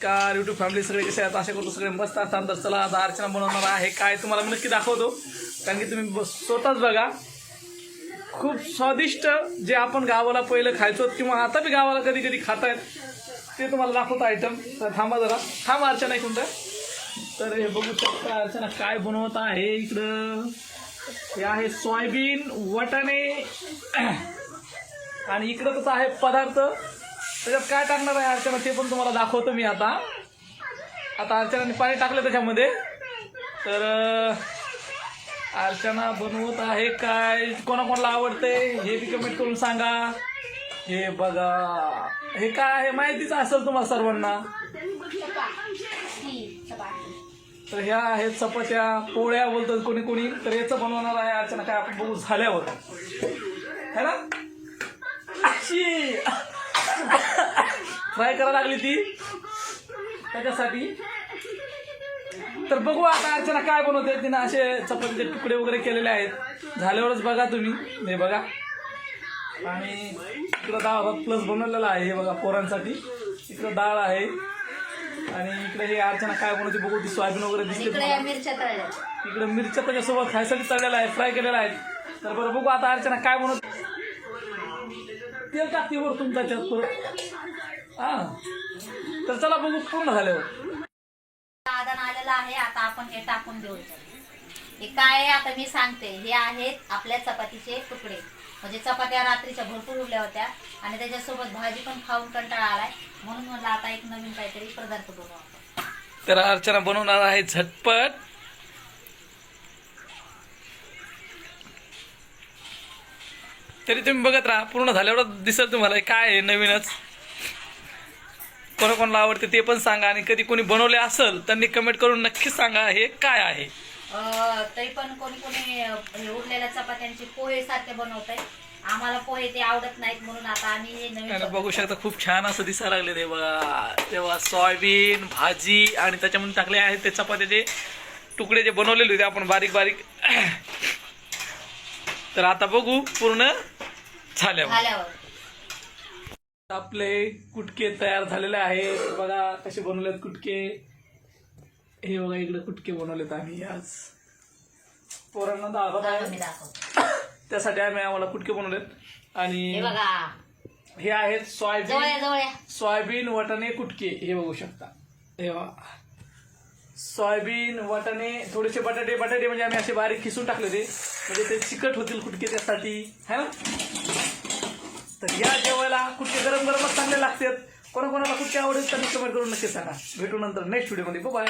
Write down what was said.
नमस्कार YouTube family सगळे कसे आहेत? असे करतो सगळे मस्त असतात तर चला आता अर्चना बनवणार आहे. काय तुम्हाला मी नक्की दाखवतो. कारण की तुम्ही ब- स्वतःच बघा खूप स्वादिष्ट जे आपण गावाला पहिलं खायचो किंवा आता बी गावाला कधी कधी खातायत ते तुम्हाला दाखवतो आयटम तर थांबा जरा. थांबा अर्चना आहे तर तर हे बघू शकता अर्चना काय बनवत आहे इकडं. हे आहे सोयाबीन वाटाणे आणि इकडं कसं आहे पदार्थ. त्याच्यात काय टाकणार आहे अर्चना? ते पण तुम्हाला दाखवतो मी आता. आता अर्चनाने पाणी टाकलं त्याच्यामध्ये. तर अर्चना बनवत आहे काय? कोणाकोणाला आवडते हे बी कमेंट करून सांगा. हे बघा. हे काय आहे? माहितीच असेल तुम्हाला सर्वांना. तर ह्या आहेत चपात्या. पोळ्या बोलतात कोणी कोणी. तर याचं बनवणार आहे अर्चना. काय आपण बघू झाल्यावर. है ना? अशी! फ्राय करायला लागली ती. त्याच्यासाठी. तर बघू आता अर्चना काय बनवते. तिनं असे चपातीचे तुकडे वगैरे केलेले आहेत. झाल्यावरच बघा तुम्ही. हे बघा. आणि इकडं डाळ प्लस बनवलेला आहे. हे बघा पोरांसाठी. इकडं डाळ आहे. आणि इकडे हे अर्चना काय बनवते बघू. ती सोयाबीन वगैरे दिसते इकडे मिरच्या त्याच्यासोबत खायसाठी तळलेला आहे फ्राय केलेला आहे तर बरं बघू आता अर्चना काय बनवत. तेल टाकते वर तुमच्या त्यात परत. हा. तर चला बघू पूर्ण झाल्यावर साधन आलेलं आहे आता आपण हे टाकून देऊ हे काय आहे आता मी सांगते. हे आहेत आपल्या चपातीचे तुकडे. म्हणजे चपात्या रात्रीच्या भरपूर उरल्या होत्या आणि त्याच्यासोबत भाजी पण खाऊन कंटाळा आलाय. म्हणून म्हणलं आता एक नवीन काहीतरी पदार्थ बनवू आपण. तर अर्चना बनवणार आहे झटपट. तरी तुम्ही बघत राहा पूर्ण झाल्यावर दिसेल तुम्हाला हे काय आहे नवीनच. कोणाकोणाला आवडते ते पण सांगा. आणि कधी कोणी बनवले असेल त्यांनी कमेंट करून नक्कीच सांगा हे काय आहे. तरी पण कोणी कोणी उरलेल्या चपात्यांचे पोहे सारखे बनवत आहे आम्हाला पोहे ते आवडत नाहीत म्हणून आता आम्ही हे नवीन बघू शकता खूप छान असं दिसायला लागले ते बघा तेव्हा सोयाबीन भाजी आणि त्याच्यामध्ये टाकले आहेत ते चपात्याचे तुकडे जे बनवलेले होते आपण बारीक बारीक. तर आता बघू पूर्ण झाल्यावर. आपले कुटके तयार झालेले आहेत बघा कसे बनवलेत कुटके. हे बघा इकडे कुटके बनवलेत आम्ही आज. पोरांना दाखवत त्यासाठी आम्ही आम्हाला कुटके बनवलेत. आणि हे आहेत सोयाबीन. सोयाबीन वाटाणे कुटके. हे बघू शकता. हे बघा. सोयाबीन वाटाणे थोडेसे बटाटे बटाटे म्हणजे आम्ही असे बारीक खिसून टाकले ते म्हणजे ते चिकट होतील कुटके त्यासाठी. है ना? तर या जेवायला कुठचे गरम गरमच चांगले लागतात? कोणाकोणाला कुठचे आवडेल त्यांनी कमेंट करून नक्की सांगा. भेटू नंतर नेक्स्ट व्हिडिओमध्ये बाय